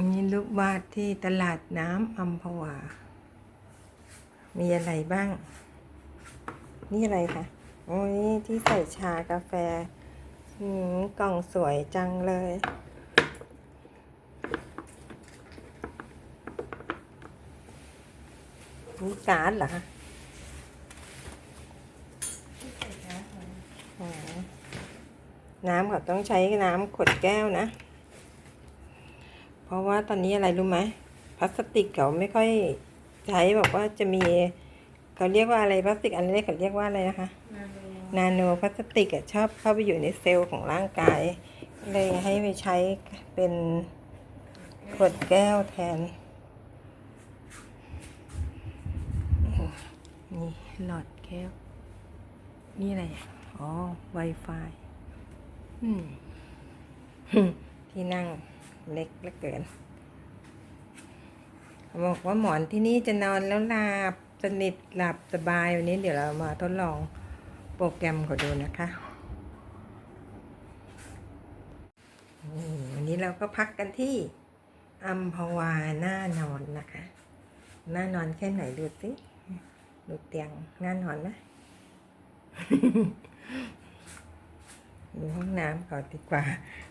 มีรูปวาดที่ตลาดน้ำอัมพวา มีอะไรบ้าง นี่อะไรคะโอ้ยที่ใส่ชากาแฟหืมกล่องสวยจังเลยนี่การ์ดเหรอคะน้ำเขาต้องใช้น้ำขวดแก้วนะ เพราะว่าตอนนี้อะไรรู้ไหมพลาสติกเขาไม่ค่อยใช้บอกว่าจะมีเขาเรียกว่าอะไรพลาสติกอันเล็กเขาเรียกว่าอะไรนะคะ นาโนพลาสติกอะชอบเข้าไปอยู่ในเซลล์ของร่างกาย เลยให้ไปใช้เป็นขวดแก้วแทน นี่หลอดแก้ว นี่อะไรอะอ๋อ Wi-Fi อืมที่นั่ง เล็กเหลือเกินบอกว่าหมอนที่นี่จะนอนแล้วหลับสนิทหลับสบายวันนี้เดี๋ยวเรามาทดลองโปรแกรมเขาดูนะคะวันนี้เราก็พักกันที่อัมพวาหน้านอนนะคะ หน้านอนแค่ไหนดูสิดูเตียงหน้านอนไหมดูห้องน้ำก่อนดีกว่า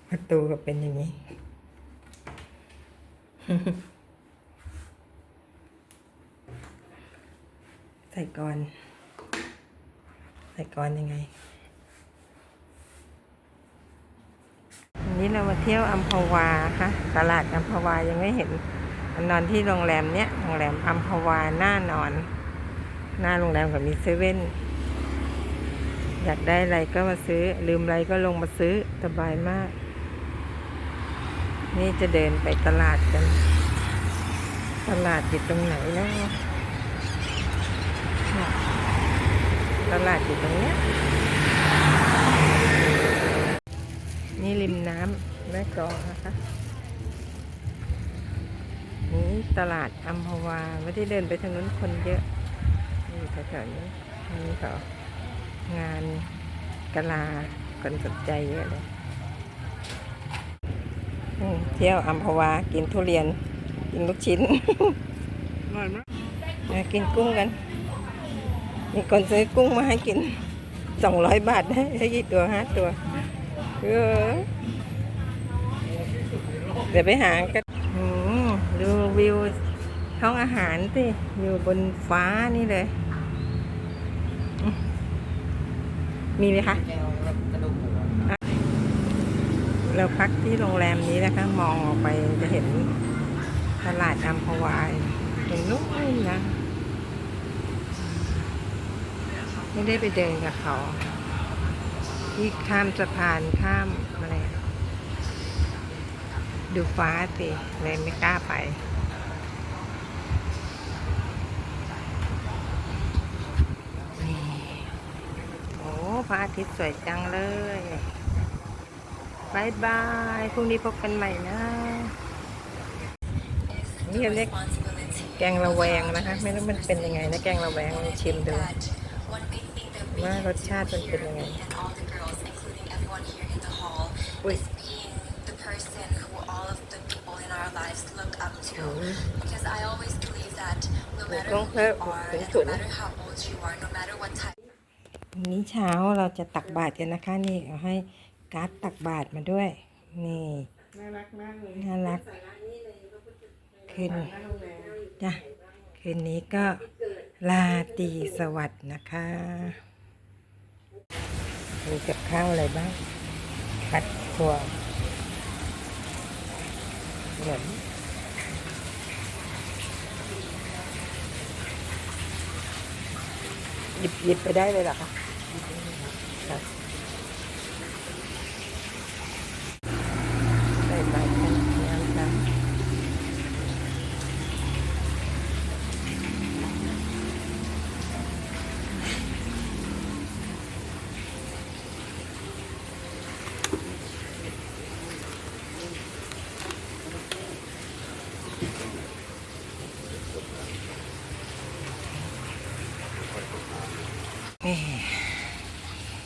ประตูก็เป็นอย่างนี้ ใส่ก่อน ใส่ก่อนยังไง วันนี้เรามาเที่ยวอัมพวาค่ะตลาดอัมพวายังไม่เห็นนอนที่โรงแรมเนี้ยโรงแรมอัมพวาหน้านอน หน้าโรงแรมกับมีเซเว่นอยากได้อะไรก็มาซื้อ ลืมอะไรก็ลงมาซื้อสบายมาก นี่จะเดินไปตลาดกัน ตลาดอยู่ตรงไหนนะเนี่ยตลาดอยู่ตรงเนี้ย นี่ริมน้ำแม่กองนะคะ นี่ตลาดอัมพวา ไม่ได้เดินไปทางนู้นคนเยอะ นี่แถวๆนี้นี่เขางานกะลาคนสนใจเยอะเลย เที่ยวอัมพวา กินทุเรียน กินลูกชิ้นมากินกุ้งกัน มีคนซื้อกุ้งมาให้กินสองร้อยบาทได้ได้กี่ตัวห้าตัวเออเดี๋ยวไปหากันอืมดูวิวท้องอาหารสิอยู่บนฟ้านี่เลย มีไหมคะ เราพักที่โรงแรมนี้นะคะ มองออกไปจะเห็นตลาดอัมพวายตรงนู้นนะ ไม่ได้ไปเดินกับเขา ที่ข้ามสะพานข้ามอะไร ดูฟ้าสิเลยไม่กล้าไปโอ้พระอาทิตย์สวยจังเลย บายบายพรุ่งนี้พบกันใหม่นะ นี่เรียกแกงระแวงนะคะ ไม่รู้มันเป็นยังไงนะแกงระแวงลองชิมดูว่ารสชาติมันเป็นยังไง and all the girls, including everyone here in the hall, อุ้ย is being the person who all of the people in our lives look up to. Mm. Because I always believe that no matter Don't who you hurt are, me. and no Don't. matter how old you are, no matter what type วันนี้เช้าเราจะตักบาตรกันนะคะนี่เอาให้ การ์ดตักบาตรมาด้วย นี่ น่ารักมากเลยน่ารัก คืนจ้ะคืนนี้ก็ลาตรีสวัสดิ์นะคะ มีกับข้าวอะไรบ้างผัดถั่วเหมือนหยิบหยิบไปได้เลยเหรอคะค่ะใส่ใบกันน้ำตาล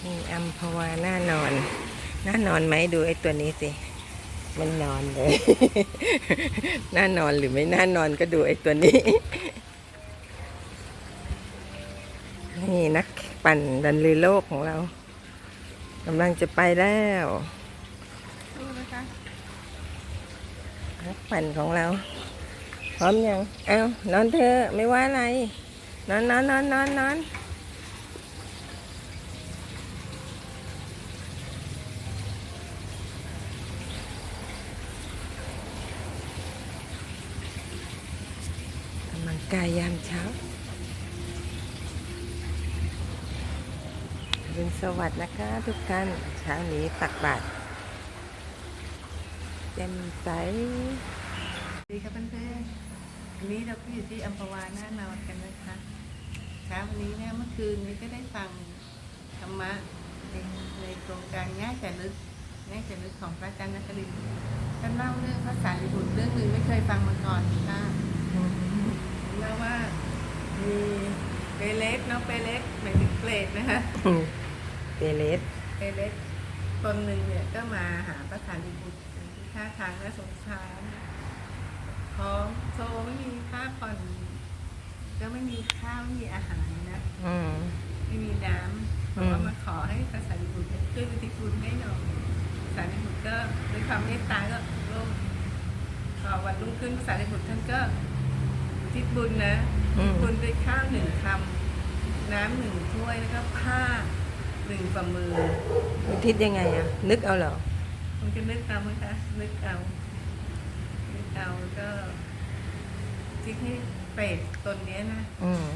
นี่ นี่อัมพวาหน้านอนหน้านอนไหมดูไอ้ตัวนี้สิมันนอนเลย น่านอนหรือไม่น่านอนก็ดูไอ้ตัวนี้ นี่นักปั่นดันลือโลกของเรากำลังจะไปแล้วนักปั่นของเรา พร้อมยัง เอานอนเถอะไม่ว่าอะไร นอนนอนนอนนอนนอน กายยามเช้าอรุณสวัสดิ์นะคะทุกท่านเช้านี้ตักบาตรแจ่มใสสวัสดีครับเพื่อนๆวันนี้เราก็อยู่ที่อัมพวาหน้านอนกันนะคะเช้าวันนี้เนี่ยเมื่อคืนนี้ก็ได้ฟังธรรมะในโครงการง่ายแต่ลึกง่ายแต่ลึกของพระอาจารย์นครินทร์ท่านเล่าเรื่องพระสารีบุตรเรื่องหนึ่งไม่เคยฟังมาก่อนค่ะ เล่าว่ามีเปเล็กเนาะเปเล็กหมายถึงเปรตนะคะเตเลสเปเล็กตนหนึ่งเนี่ยก็มาหาพระสารีบุตรที่ท่าทางน่าสงสารพร้อมโซไม่มีค่าผ่อนก็ไม่มีข้าวไม่มีอาหารนะอืมไม่มีน้ำบอกว่ามาขอให้พระสารีบุตรช่วยอุทิศบุญให้หน่อยพระสารีบุตรก็ด้วยความเมตตาก็ร่วมพอวันรุ่งขึ้นพระสารีบุตรท่านก็ อุทิศบุญนะอืม บุญด้วยข้าวหนึ่งคำน้ำหนึ่งถ้วยแล้วก็ผ้าหนึ่งฝ่ามืออุทิศยังไงอะนึกเอาเหรอมันก็นึกเอาไหมคะนึกเอานึกเอาก็ที่ให้เปรตตนเนี้ยนะอืม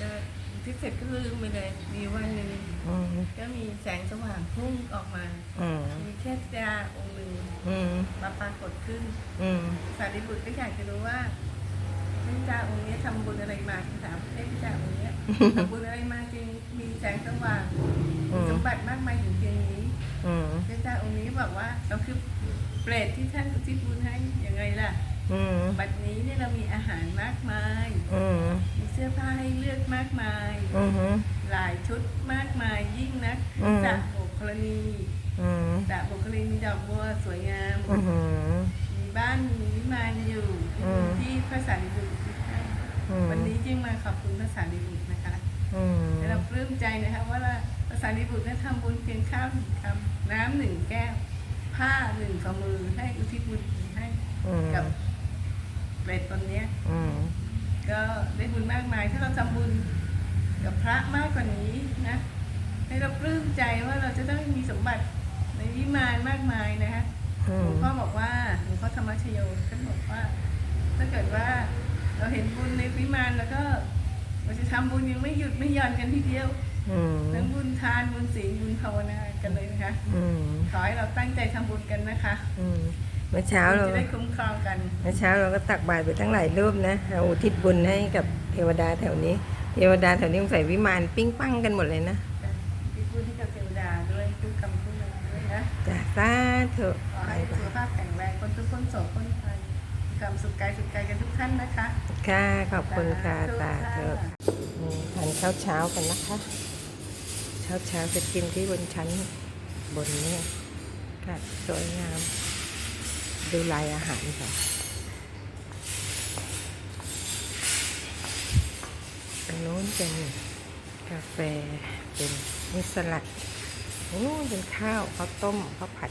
ก็ที่เสร็จก็ลืมไปเลยมีวันหนึ่งอืมก็มีแสงสว่างพุ่งออกมา อืมมีเทพดาองค์หนึ่งอืมมาปรากฏขึ้น อืมสารีบุตรก็อยากจะรู้ว่า เทพดาองค์นี้ทำบุญอะไรมาถามเทพดาองค์เนี้ยทำบุญอะไรมาจริงมีแสงสว่างอืมีมสมบัติมากมายถึงเพียงนี้อืมพระเจ้าองค์นี้บอกว่าเราคือเปรตที่ท่านอุทิศบุญให้ยังไงล่ะอืมบัดนี้เนี่ยเรามีอาหารมากมายอืมมีเสื้อผ้าให้เลือกมากมายอืมหลายชุดมากมายยิ่งนักอืมจากบุคลณีอืมจากบุคลณีดอกบัวสวยงามอืมมีบ้านมีวิมานอยู่อืมที่พระสารีบุตรอุทิศให้อืม วันนี้จึงมาขอบคุณพระสารีบุตรนะคะอืมและเราปลื้มใจนะคะว่าพระสารีบุตรได้ทำบุญเพียงข้าวหนึ่งคำน้ำหนึ่งแก้ว ผ้าหนึ่งฝ่ามือให้อุทิศบุญให้อืมกับเปรตตนเนี้ยอืมก็ได้บุญมากมาย ถ้าเราทำบุญกับพระมากกว่านี้นะให้เราปลื้มใจว่าเราจะต้องมีสมบัติในวิมานมากมายนะคะอืหลมวงพ่อบอกว่าหลวงพ่อธรรมชโยท่านบอกว่า ถ้าเกิดว่า เราเห็นบุญในวิมานแล้วก็เราจะทำบุญยังไม่หยุดไม่หย่อนกันทีเดียวอืมทั้งบุญทานบุญศีลบุญภาวนากันเลยนะคะ อืมขอให้เราตั้งใจทำบุญกันนะคะอืมเมื่อเช้าเราจะได้คุ้มครองกัน เมื่อเช้าเราก็ตักบาตรไปตั้งหลายรูปนะเราอุทิศบุญให้กับเทวดาแถวนี้ เทวดาแถวนี้ใส่วิมานปิ้งปังกันหมดเลยนะที่พูดที่กับเทวดาด้วยทุกคำพูดอะไรด้วยนะจ้าสาธุขอไปให้ไปสุขภาพแข็งแรงคนทุกคนโสดคนไทยมี ความสุขกายสุขใจกันทุกท่านนะคะ ค่ะ ขอบคุณค่ะสาสาธุธุค่ะอืมทานข้าวเช้ากันนะคะเช้าเช้าๆจะกินที่บนชั้นบนเนี่ยค่ะสวยงาม ดูลายอาหารค่ะตรงนู้นเป็นกาแฟเป็นนี่สลัดตรงนู้นเป็นข้าวข้าวต้มข้าวผัด